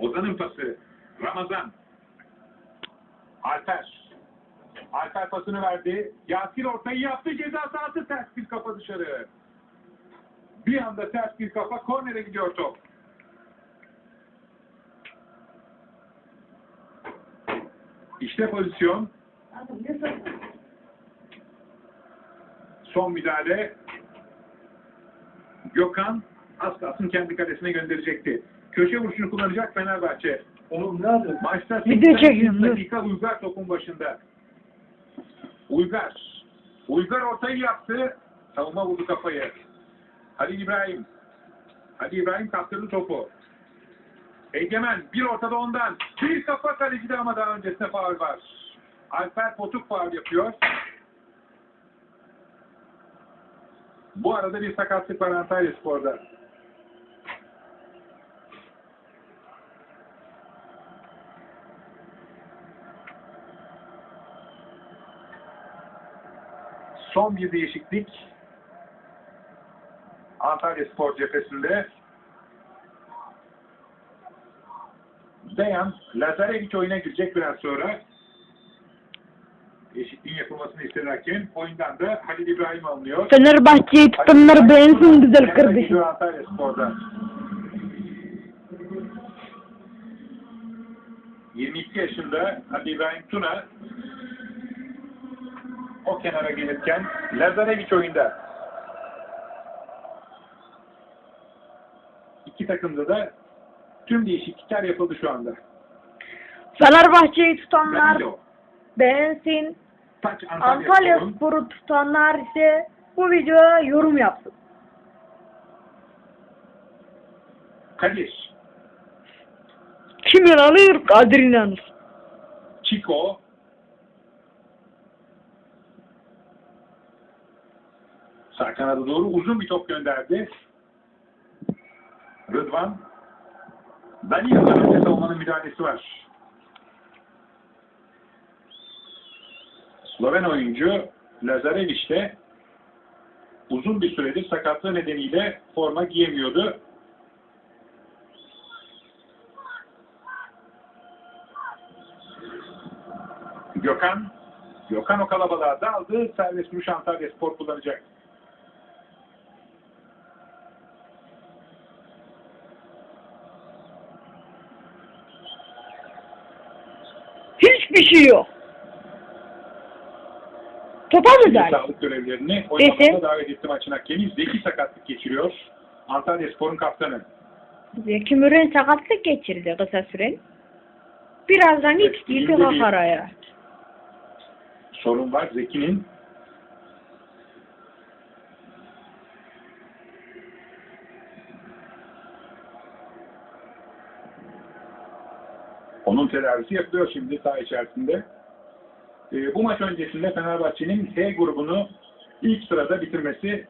Ozan'ın pası. Ramazan. Alper. Alper pasını verdi. Yasir ortayı yaptı. Ceza sahası ters bir kafa dışarı. Bir anda ters bir kafa. Kornere gidiyor top. İşte pozisyon. Son müdahale. Gökhan az kalsın kendi kalesine gönderecekti. Köşe vuruşunu kullanacak Fenerbahçe. Oğlum ne yapıyorsun? Maçta Video 88 çekiyorum, dur. dakika Uygar topun başında. Uygar. Uygar ortayı yaptı. Savunma vurdu kafayı. Halil İbrahim. Halil İbrahim kaptırdı topu. Egemen bir ortada ondan. Bir kafa kalecide ama daha öncesinde faul var. Alper Potuk faul yapıyor. Bu arada bir sakatlık var Antalya Spor'da. Son bir değişiklik. Antalya Spor cephesinde. Dejan Lazarevic oyuna girecek biraz sonra. Değişikliğin yapılmasını isterken oyundan da Halil İbrahim alınıyor. Fenerbahçe'yi tutanlar beğensin güzel kardeşim. Antalya Spor'da. 22 yaşında Halil İbrahim Tuna kenara gelirken Lazarevic oyunda. İki takımda da tüm değişiklikler yapıldı şu anda. Fenerbahçe'yi tutanlar Bence o. beğensin. Taç Antalya, Antalya Spor'un Spor'u tutanlar ise bu videoya yorum yapsın. Kadir, Kim inanır? Kadir inanır. Chico, sağ kanada doğru uzun bir top gönderdi. Rıdvan, Danila'dan önce savunmanın müdahalesi var. Sloven oyuncu Lazarevic de uzun bir süredir sakatlığı nedeniyle forma giyemiyordu. Gökhan, Gökhan o kalabalığa daldı. Serbest vuruş Antalya Spor kullanacak. Hiçbir şey yok. Topa mı der? Sağlık görevlerini oynamada davet etti maçın hakemi. Zeki sakatlık geçiriyor. Antalya Spor'un kaptanı. Zeki Müren sakatlık geçirdi kısa süre. Birazdan değil. kalkar ayağa. Sorun var Zeki'nin. Onun tedavisi yapılıyor şimdi saha içerisinde. Ee, bu maç öncesinde Fenerbahçe'nin H grubunu ilk sırada bitirmesi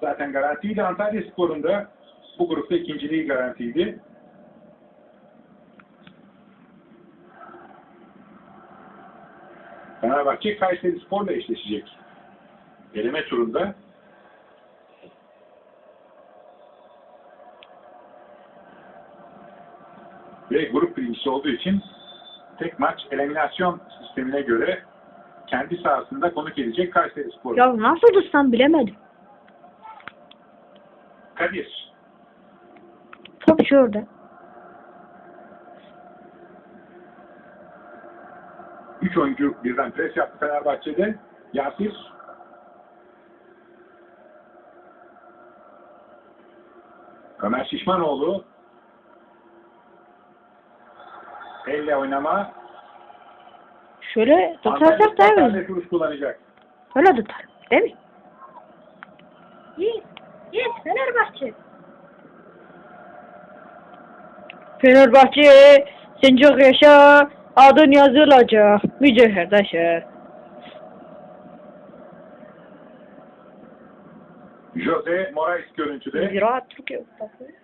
zaten garantiydi. Antalya Spor'un da bu grupta ikinciliği garantiydi. Fenerbahçe Kayseri Spor'la eşleşecek. Eleme turunda. Ve grup birincisi olduğu için tek maç eliminasyon sistemine göre kendi sahasında konuk edecek Kayseri Spor. Ya nasıl tutsam bilemedim. Kadir. Top şurada. Üç oyuncu birden pres yaptı Fenerbahçe'de. Yasir. Ömer Şişmanoğlu. Elle oynama. Şöyle tutarsak mi? serbest vuruş kullanacak. Öyle tutarım. Değil mi? Yes. Yes. Fenerbahçe. Fenerbahçe sen çok yaşa. Adın yazılacak. Mücevher taşı. Jose Moraes görüntüde. Ziraat Türkiye Kupası.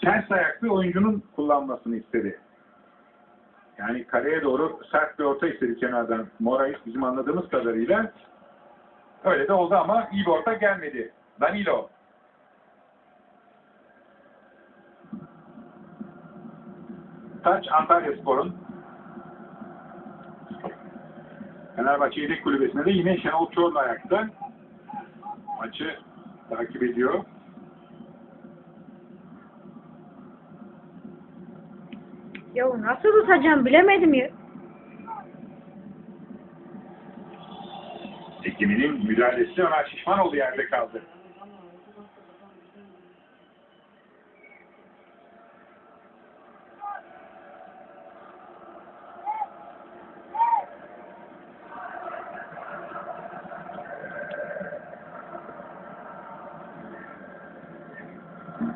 Ters ayaklı oyuncunun kullanmasını istedi. Yani kaleye doğru sert bir orta istedi kenardan. Moraes bizim anladığımız kadarıyla Öyle de oldu ama iyi bir orta gelmedi. Danilo. Taç Antalya Spor'un Fenerbahçe Yedek Kulübesi'nde de yine Şenol Çorlu ayakta. Maçı takip ediyor. Ya nasıl tutacağım bilemedim ya. Ekiminin müdahalesi Ömer Şişmanoğlu yerde kaldı.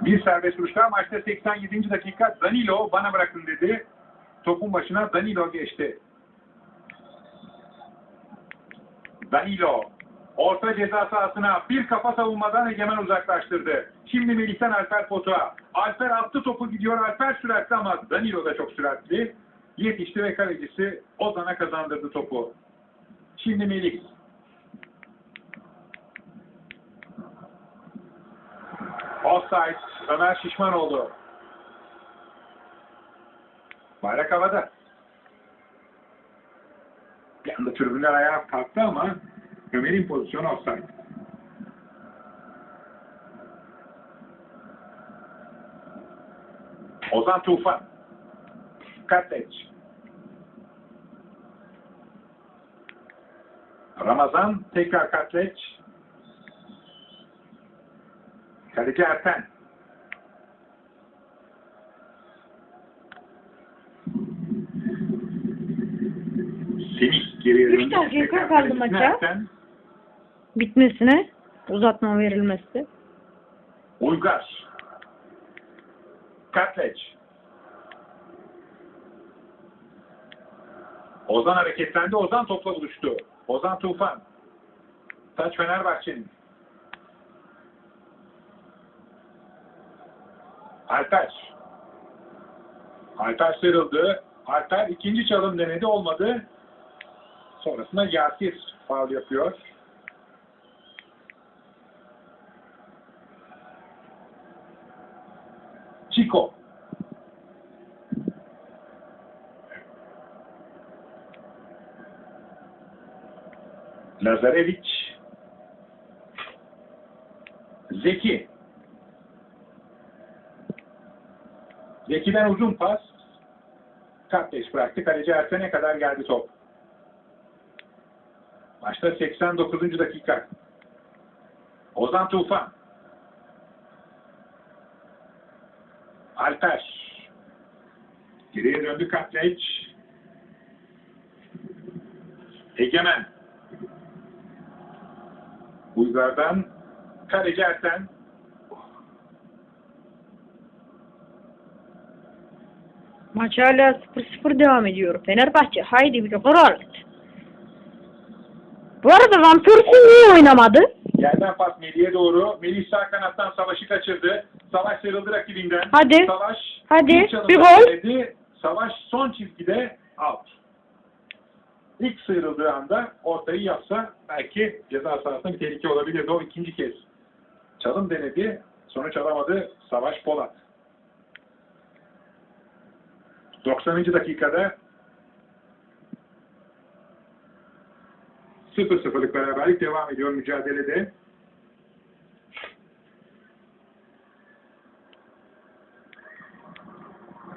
Bir serbest vuruş daha maçta 87. dakika Danilo bana bırakın dedi. Topun başına Danilo geçti. Danilo orta ceza sahasına bir kafa savunmadan Egemen uzaklaştırdı. Şimdi Melih'ten Alper Potuk'a. Alper attı topu gidiyor. Alper süratli ama Danilo da çok süratli. Yetişti ve kalecisi Ozan'a kazandırdı topu. Şimdi Melih. Offside. Ömer Şişmanoğlu. Bayrak havada. Bir anda tribünler ayağa kalktı ama Ömer'in pozisyonu offside. Ozan Tufan. Katleç. Ramazan tekrar Katleç. Kaleci Erten. Geriye Üç döndü. dakika Tekrar kaldı maça. Bitmesine uzatma verilmesi. Uygar. Katleç. Ozan hareketlendi. Ozan topla buluştu. Ozan Tufan. Taç Fenerbahçe'nin. Alper. Alper sıyrıldı. Alper ikinci çalım denedi. Olmadı. Sonrasında Yasir faul yapıyor. Chico. Lazarevic. Zeki. Zeki'den uzun pas. Kardeş bıraktı. Kaleci Ersen'e kadar geldi top. Maçta 89. dakika. Ozan Tufan. Alper. Geriye döndü Katleç. Egemen. Uygar'dan Kaleci Erten. Maç hala 0-0 devam ediyor. Fenerbahçe haydi bir karar. Bu arada Van Persie niye oynamadı? Yerden pas Melih'e doğru. Melih sağ kanattan Savaş'ı kaçırdı. Savaş sıyrıldı rakibinden. Hadi. Savaş Hadi. Bir gol. Savaş son çizgide out. İlk sıyrıldığı anda ortayı yapsa belki ceza sahasında bir tehlike olabilirdi. O ikinci kez. Çalım denedi. Sonuç alamadı. Savaş Polat. 90. dakikada 0-0'lık beraberlik devam ediyor mücadelede.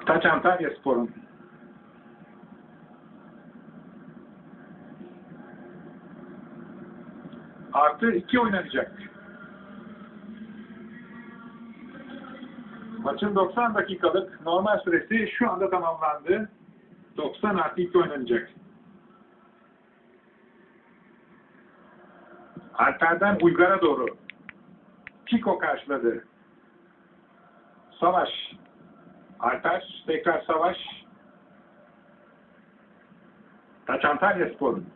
Taç Antalya Spor'un artı 2 oynanacak. Maçın 90 dakikalık normal süresi şu anda tamamlandı. 90 artı 2 oynanacak. Alper'den Uygar'a doğru. Pico karşıladı. Savaş. Alper tekrar Savaş. Taç Antalya Spor'un.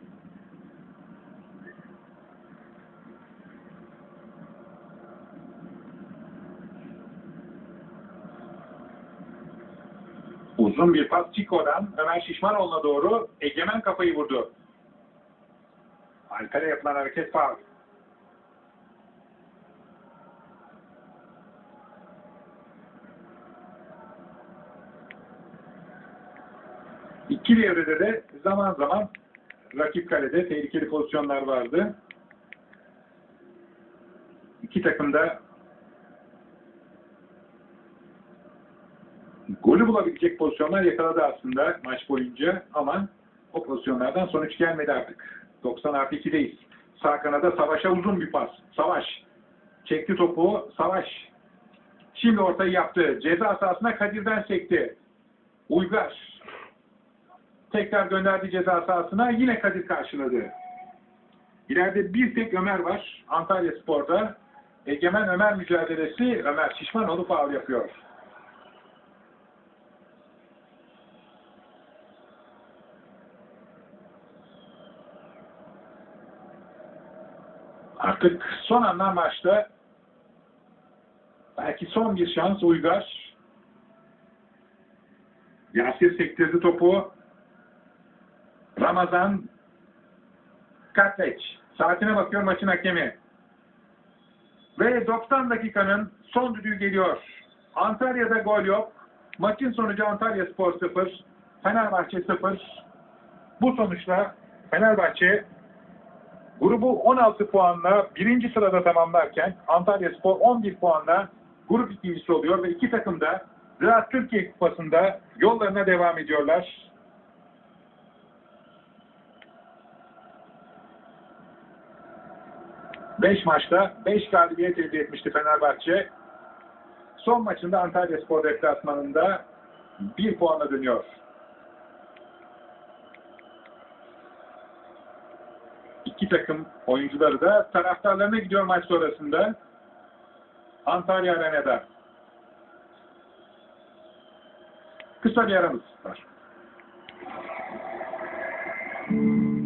Uzun bir pas Chico'dan Ömer Şişmanoğlu'na doğru Egemen kafayı vurdu. Alper'e yapılan hareket faul. İkili evrede de zaman zaman rakip kalede tehlikeli pozisyonlar vardı. İki takım da golü bulabilecek pozisyonlar yakaladı aslında maç boyunca ama o pozisyonlardan sonuç gelmedi artık. 90 artı 2'deyiz. Sağ kanada Savaş'a uzun bir pas. Savaş. Çekti topu. Savaş. Şimdi ortayı yaptı. Ceza sahasına Kadir'den sekti. Uygar. Tekrar gönderdi ceza sahasına. Yine Kadir karşıladı. İleride bir tek Ömer var. Antalya Spor'da. Egemen Ömer mücadelesi. Ömer Şişmanoğlu faul yapıyor. Artık son anlar maçta belki son bir şans Uygar. Yasir sektirdi topu. Ramazan Katleç. Saatine bakıyor maçın hakemi. Ve 90 dakikanın son düdüğü geliyor. Antalya'da gol yok. Maçın sonucu Antalya Spor 0, Fenerbahçe 0. Bu sonuçla Fenerbahçe grubu 16 puanla birinci sırada tamamlarken Antalya Spor 11 puanla grup ikincisi oluyor ve iki takım da Ziraat Türkiye Kupası'nda yollarına devam ediyorlar. Beş maçta 5 galibiyet elde etmişti Fenerbahçe. Son maçında Antalya Spor deplasmanında bir puanla dönüyor. İki takım oyuncuları da taraftarlarına gidiyor maç sonrasında. Antalya Arena'da. Kısa bir aramız var.